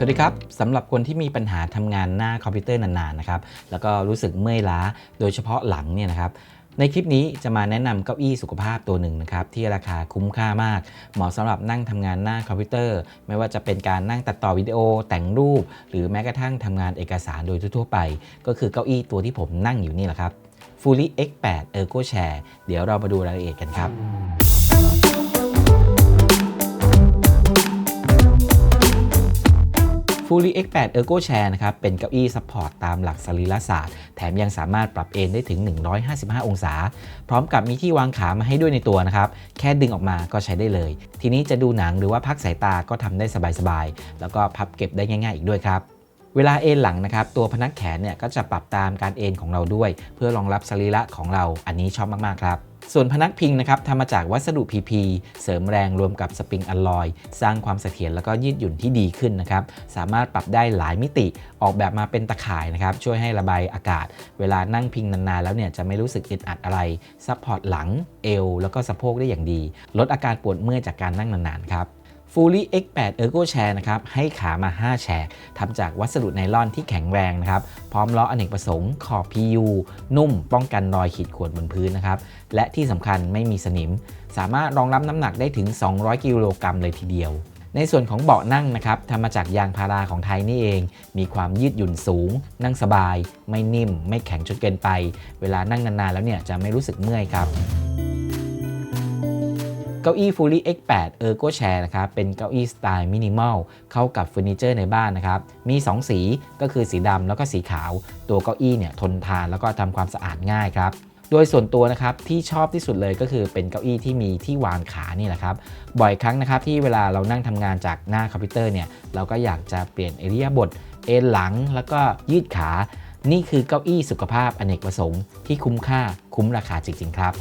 สวัสดีครับสำหรับคนที่มีปัญหาทำงานหน้าคอมพิวเตอร์นานๆนะครับแล้วก็รู้สึกเมื่อยล้าโดยเฉพาะหลังเนี่ยนะครับในคลิปนี้จะมาแนะนำเก้าอี้สุขภาพตัวหนึ่งนะครับที่ราคาคุ้มค่ามาก เหมาะสำหรับนั่งทำงานหน้าคอมพิวเตอร์ ไม่ว่าจะเป็นการนั่งตัดต่อวิดีโอแต่งรูป หรือแม้กระทั่งทำงานเอกสารโดยทั่วไป ก็คือเก้าอี้ตัวที่ผมนั่งอยู่นี่แหละครับ Fully X8 Ergo Chair เดี๋ยวเรามาดูรายละเอียดกันครับ Fully X8 Ergo Chair นะครับ เป็นเก้าอี้ซัพพอร์ตตามหลักสรีรศาสตร์ แถมยังสามารถปรับเอนได้ถึง 155 องศา พร้อมกับมีที่วางขามาให้ด้วยในตัวนะครับ แค่ดึงออกมาก็ใช้ได้เลย ทีนี้จะดูหนังหรือว่าพักสายตาก็ทำได้สบายๆ แล้วก็พับเก็บได้ง่ายๆ อีกด้วยครับเวลาเอนหลังนะครับตัวพนักแขนเนี่ยก็จะปรับตามการเอนของเราด้วย เพื่อรองรับสรีระของเราอันนี้ชอบมากๆครับ ส่วนพนักพิงนะครับทำมาจากวัสดุ PP เสริมแรงรวมกับสปริงอลลอย สร้างความเสถียรแล้วก็ยืดหยุ่นที่ดีขึ้นนะครับ สามารถปรับได้หลายมิติออกแบบมาเป็นตะข่ายนะครับ ช่วยให้ระบายอากาศ เวลานั่งพิงนานๆ แล้วเนี่ยจะไม่รู้สึกอึดอัดอะไรซัพพอร์ตหลังเอวแล้วก็สะโพกได้อย่างดี ลดอาการปวดเมื่อยจากการนั่งนานๆครับ Fully X8 Ergo Chair นะครับให้ขามา 5 แฉกทำจากวัสดุไนลอนที่แข็งแรงนะครับ พร้อมล้ออเนกประสงค์ขอบ PU นุ่มป้องกันรอยขีดข่วนบนพื้นนะครับ และที่สำคัญไม่มีสนิม สามารถรองรับน้ำหนักได้ถึง 200 กิโลกรัมเลยทีเดียวในส่วนของเบาะนั่งนะครับทำมาจากยางพาราของไทยนี่เอง มีความยืดหยุ่นสูง นั่งสบาย ไม่นิ่ม ไม่แข็งจนเกินไป เวลานั่งนานๆแล้วเนี่ยจะไม่รู้สึกเมื่อยครับ เก้าอี้ Fully X8 Ergo Chair นะครับ เป็นเก้าอี้สไตล์มินิมอลเข้ากับเฟอร์นิเจอร์ในบ้านนะครับ มี 2 สีก็คือสีดำแล้วก็สีขาว ตัวเก้าอี้เนี่ยทนทานแล้วก็ทำความสะอาดง่ายครับโดยส่วนตัวนะครับที่ชอบที่สุดเลยก็คือเป็นเก้าอี้ที่มีที่วางขานี่แหละครับ บ่อยครั้งนะครับที่เวลาเรานั่งทำงานจากหน้าคอมพิวเตอร์เนี่ยเราก็อยากจะเปลี่ยนเอริยบทเอนหลังแล้วก็ยืดขา นี่คือเก้าอี้สุขภาพอเนกประสงค์ที่คุ้มค่าคุ้มราคาจริงๆครับ